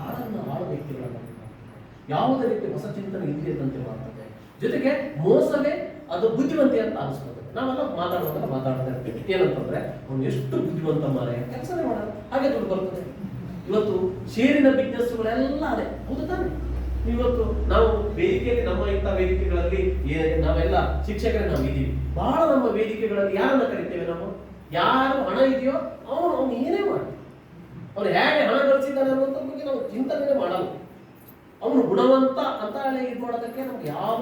ಹಾಳನ್ನ ಹಾಳು ವ್ಯಕ್ತಿಗಳನ್ನು ಯಾವುದೇ ರೀತಿ ಹೊಸ ಚಿಂತನೆ ಇಲ್ಲದಂತೆ ಮಾಡ್ತದೆ. ಜೊತೆಗೆ ಮೋಸವೇ ಅದು ಬುದ್ಧಿವಂತೆ ಅಂತ ಅನಿಸ್ತದೆ ನಾವೆಲ್ಲ ಮಾತಾಡುವಾಗ ಮಾತಾಡ್ತಾ ಇರ್ತೀವಿ. ಏನಂತಂದ್ರೆ, ಅವ್ನು ಎಷ್ಟು ಬುದ್ಧಿವಂತ ಮಾರೆ? ಕೆಲಸನೇ ಮಾಡ. ಹಾಗೆ ದುಡ್ಡು ಬರ್ತದೆ. ಇವತ್ತು ಶೇರಿನ ಬಿಸ್ನೆಸ್ಗಳೆಲ್ಲ ಅದೇ. ಹೌದು ತಾನೆ? ಇವತ್ತು ನಾವು ವೇದಿಕೆಯಲ್ಲಿ, ನಮ್ಮ ಇಂಥ ವೇದಿಕೆಗಳಲ್ಲಿ ನಾವೆಲ್ಲ ಶಿಕ್ಷಕರೇ ನಾವು ಇದ್ದೀವಿ ಬಹಳ ನಮ್ಮ ವೇದಿಕೆಗಳಲ್ಲಿ ಯಾರನ್ನ ಕರಿತೇವೆ ನಾವು? ಯಾರು ಹಣ ಇದೆಯೋ ಅವನು ಅವನು ಏನೇ ಮಾಡಿ. ಅವನು ಹೇಗೆ ಹಣ ಚಿಂತನೆ ಮಾಡಲ್ಲ. ಅವನು ಗುಣವಂತ ಅಂತ ಇದು ಮಾಡೋದಕ್ಕೆ ನಮ್ಗೆ ಯಾವ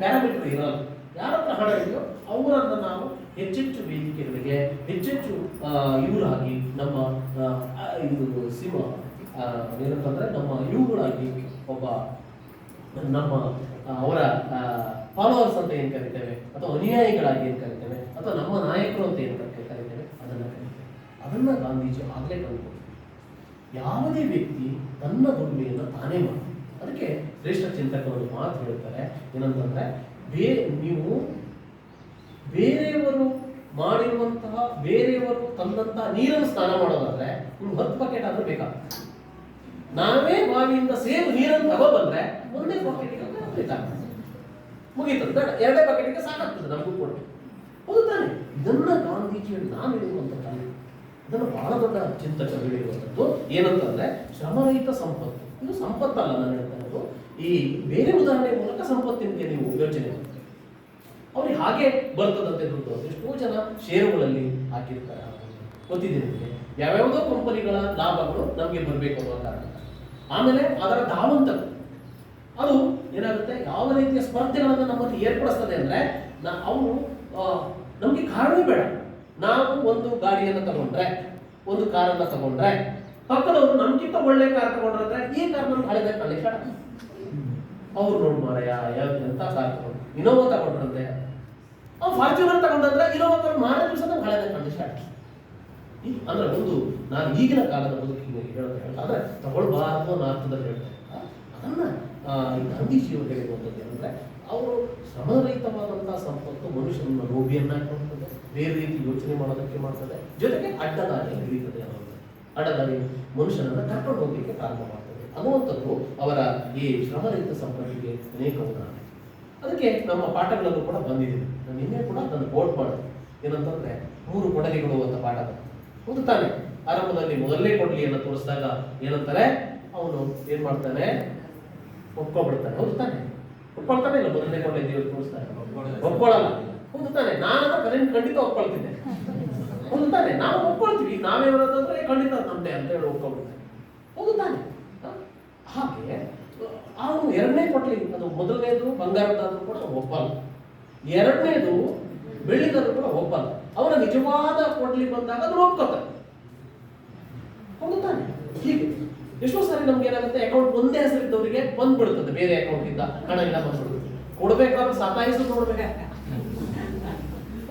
ಪ್ಯಾರಾಮೀಟರ್ ಇರಲ್ಲ. ಯಾರ ಹತ್ರ ಹಣ ಇದೆಯೋ ಅವರನ್ನು ನಾವು ಹೆಚ್ಚೆಚ್ಚು ವೇದಿಕೆಗಳಿಗೆ, ಹೆಚ್ಚೆಚ್ಚು ಇವರಾಗಿ ನಮ್ಮ ಇದು ಸಿಂಹ ಏನಂತಂದ್ರೆ ನಮ್ಮ ಇವುಗಳಾಗಿ ಒಬ್ಬ ನಮ್ಮ ಅವರ ಫಾಲೋವರ್ಸ್ ಅಂತ ಏನು ಕರಿತೇವೆ, ಅಥವಾ ಅನುಯಾಯಿಗಳಾಗಿ ಏನು ಕರಿತೇವೆ, ಅಥವಾ ನಮ್ಮ ನಾಯಕರು ಅಂತ ಏನು ಕರಿತೇವೆ, ಅದನ್ನ ಕರಿತೇವೆ. ಅದನ್ನ ಗಾಂಧೀಜಿ ಆಗಲೇ ಕಂಡುಕೊಂಡ್ರು. ಯಾವುದೇ ವ್ಯಕ್ತಿ ತನ್ನ ದುಡಿಮೆಯನ್ನು ತಾನೇ ಮಾಡಿ ಅದಕ್ಕೆ ಶ್ರೇಷ್ಠ ಚಿಂತಕರು ಮಾತು ಹೇಳ್ತಾರೆ ಏನಂತಂದ್ರೆ, ಬೇ ನೀವು ಬೇರೆಯವರು ಮಾಡಿರುವಂತಹ, ಬೇರೆಯವರು ತಂದಂತಹ ನೀರನ್ನು ಸ್ನಾನ ಮಾಡೋದಾದ್ರೆ ನಿಮ್ಗೆ ಹತ್ತು ಬಕೆಟ್ ಆದ್ರೂ ಬೇಕಾಗ್ತದೆ ನಾವೇ ಬಾವಿಯಿಂದ ಸೇಮ್ ನೀರನ್ನು ತಗೋ ಬಂದ್ರೆ ಒಂದೇ ಬಕೆಟ್ ಬೇಕಾಗ್ತದೆ ಮುಗೀತು. ಬೇಡ, ಎರಡೇ ಬಕೆಟಿಗೆ ಸಾಕಾಗ್ತದೆ ನಮಗೂ ಕೂಡ. ಹೌದು ಇದನ್ನ ಗಾಂಧೀಜಿ ನಾನು ಹೇಳುವಂಥದ್ದು ಇದನ್ನು ಬಹಳ ದೊಡ್ಡ ಚಿಂತಕರು ಹೇಳಿರುವಂಥದ್ದು. ಏನಂತಂದ್ರೆ ಶ್ರಮರಹಿತ ಸಂಪತ್ತು. ಇದು ಸಂಪತ್ತಲ್ಲ ನಾನು ಹೇಳ್ತಾ ಈ ಬೇರೆ ಉದಾಹರಣೆ ಮೂಲಕ ಸಂಪತ್ತಿನ ನೀವು ಯೋಚನೆ ಮಾಡಿ ಅವ್ರಿಗೆ ಹಾಗೆ ಬರ್ತದಂತೆ ದುಡ್ಡು ಎಷ್ಟೋ ಜನ ಷೇರುಗಳಲ್ಲಿ ಹಾಕಿರ್ತಾರೆ. ಗೊತ್ತಿದೆ ನಿಮಗೆ? ಯಾವ್ಯಾವುದೋ ಕಂಪನಿಗಳ ಲಾಭಗಳು ನಮಗೆ ಬರಬೇಕು ಅನ್ನೋ ಕಾರಣ ಆಮೇಲೆ ಅದರ ಧಾವಂತ ಅದು ಏನಾಗುತ್ತೆ? ಯಾವ ರೀತಿಯ ಸ್ಪರ್ಧೆಗಳನ್ನು ನಮ್ಮಲ್ಲಿ ಏರ್ಪಡಿಸ್ತದೆ ಅಂದ್ರೆ, ನಾ ಅವನು ನಮಗೆ ಕಾರಣವೇ ಬೇಡ. ನಾವು ಒಂದು ಗಾಡಿಯನ್ನು ತಗೊಂಡ್ರೆ, ಒಂದು ಕಾರನ್ನ ತಗೊಂಡ್ರೆ ಪಕ್ಕದವರು ನಮ್ಗಿಂತ ಒಳ್ಳೆ ಕಾರ್ ತಗೊಂಡ್ರೆ ಈ ಕಾರ್ ನಮ್ಗೆ ಹಳೆದ ಕಳಿಸ ಅವ್ರು ನೋಡ್ ಮಾರಯ್ಯ ಯಾವ ಎಂತ ಕಾರ್ ತಗೊಂಡು ಇನೋವಾ ತಗೊಂಡ್ರಂತೆ. ಅವ್ರು ಫಾರ್ಚುನರ್ ತಗೊಂಡ್ರೆ ಇನೋವಾ ತಗೊಂಡು ಮಾರ ದಿವಸ ನಮ್ಗೆ ಹಳೆದ ಕಂಡೀಷನ್ ಅಂದ್ರೆ ಒಂದು, ನಾನು ಈಗಿನ ಕಾಲದ ಬದುಕಿಗೆ ಹೇಳೋದು ಅಂದ್ರೆ ತಗೊಳ್ಬಾರ್ದು ಅನ್ನೋ ಅರ್ಥದಲ್ಲಿ ಹೇಳ್ತಾರೆ ಅದನ್ನ ಗಾಂಧೀಜಿಯವರು ಹೇಳಿರುವಂಥದ್ದು ಏನಂದ್ರೆ, ಅವರು ಶ್ರಮರಹಿತವಾದಂತಹ ಸಂಪತ್ತು ಮನುಷ್ಯನ ರೋಗಿಯನ್ನಾಗಿ ಮಾಡ್ತದೆ ಬೇರೆ ರೀತಿ ಯೋಚನೆ ಮಾಡೋದಕ್ಕೆ ಮಾಡ್ತದೆ. ಜೊತೆಗೆ ಅಡ್ಡದಾರಿ ಹಿಡಿತದೆ ಅನ್ನೋದು ಮನುಷ್ಯನನ್ನು ಕರ್ಕೊಂಡು ಹೋಗ್ಲಿಕ್ಕೆ ಕಾರಣವಾಗ್ತದೆ ಮಾಡ್ತದೆ. ಅವರ ಈ ಶ್ರಮರಹಿತ ಸಂಪತ್ತಿಗೆ ಅನೇಕ ಉದಾಹರಣೆ ಅದಕ್ಕೆ ನಮ್ಮ ಪಾಠಗಳಲ್ಲೂ ಕೂಡ ಬಂದಿದೆ. ನಾನು ನಿನ್ನೆ ಕೂಡ ಅದನ್ನು ಕೋಟ್ ಮಾಡಿದೆ. ಏನಂತಂದ್ರೆ, ಮೂರು ಕೊಡಲಿಗಳು ಅಂತ ಪಾಠ ಹೌದು ತಾನೆ, ಆರಂಭದಲ್ಲಿ ಮೊದಲನೇ ಕೊಡಲಿಯನ್ನು ತೋರಿಸಿದಾಗ ಏನಂತಾರೆ? ಅವನು ಏನ್ ಮಾಡ್ತಾನೆ? ಒಪ್ಕೊಬಿಡ್ತಾನೆ. ಹೌದು ತಾನೆ. ಒಪ್ಕೊಳ್ತಾನೆ ಇಲ್ಲ, ಮೊದಲನೇ ಕೊಡಲಿ ದೇವರು ತೋರಿಸ್ತಾನೆ ಒಪ್ಕೊಳ್ಳಲ್ಲ ಹೌದು ನಾನು ಕರೆಂಟ್ ಖಂಡಿತ ಒಪ್ಕೊಳ್ತಿದ್ದೆ. ಹೌದು ತಾನೆ ನಾವು ಒಪ್ಕೊಳ್ತೀವಿ. ನಾವೇ ಬರೋದಂದ್ರೆ ಖಂಡಿತ ನಮ್ದೆ ಅಂತ ಹೇಳಿ ಒಪ್ಕೊಂಡ್ಬಿಡ್ತಾರೆ ಹೋಗುತ್ತಾನೆ. ಹಾಗೆ, ಅವನು ಎರಡನೇ ಕೊಟ್ಲಿ, ಅದು ಮೊದಲನೇದು ಬಂಗಾರದಾದ್ರೂ ಕೂಡ ಒಪ್ಪಲ್ಲ. ಎರಡನೇದು ಬೆಳ್ಳಿದಾದ್ರೂ ಕೂಡ ಒಪ್ಪಲ್ಲ. ಅವನ ನಿಜವಾದ ಕೊಡ್ಲಿ ಬಂದಾಗ ಅದನ್ನು ಒಪ್ಕೋತಾರೆ ಹೋಗುತ್ತಾನೆ. ಹೀಗೆ. ಎಷ್ಟೋ ಸಾರಿ ನಮ್ಗೆ ಏನಾಗುತ್ತೆ ಅಕೌಂಟ್ ಒಂದೇ ಹೆಸರಿದ್ದವರಿಗೆ ಬಂದ್ಬಿಡುತ್ತದೆ. ಬೇರೆ ಅಕೌಂಟ್ ಇಂದ ಹಣ ಇಲ್ಲ ಬಂದ್ಬಿಡುತ್ತೆ ಕೊಡ್ಬೇಕಾದ್ರೆ ಸತಾಯಿಸು ನೋಡ್ಬೇಕು.